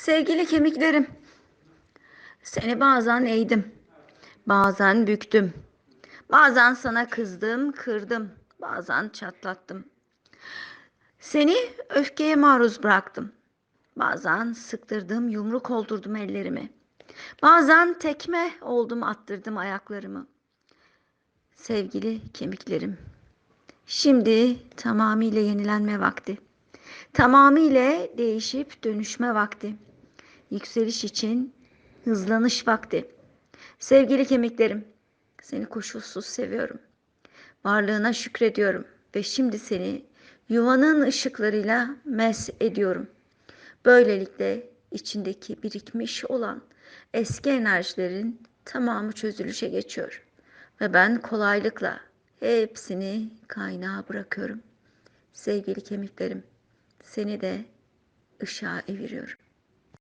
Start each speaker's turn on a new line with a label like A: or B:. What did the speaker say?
A: Sevgili kemiklerim, seni bazen eğdim, bazen büktüm, bazen sana kızdım, kırdım, bazen çatlattım. Seni öfkeye maruz bıraktım. Bazen sıktırdım, yumruk oldurdum ellerimi. Bazen tekme oldum, attırdım ayaklarımı. Sevgili kemiklerim, şimdi tamamıyla yenilenme vakti. Tamamıyla değişip dönüşme vakti. Yükseliş için hızlanış vakti. Sevgili kemiklerim, seni koşulsuz seviyorum. Varlığına şükrediyorum ve şimdi seni yuvanın ışıklarıyla mes ediyorum. Böylelikle içindeki birikmiş olan eski enerjilerin tamamı çözülüşe geçiyor. Ve ben kolaylıkla hepsini kaynağa bırakıyorum. Sevgili kemiklerim, seni de ışığa eviriyorum.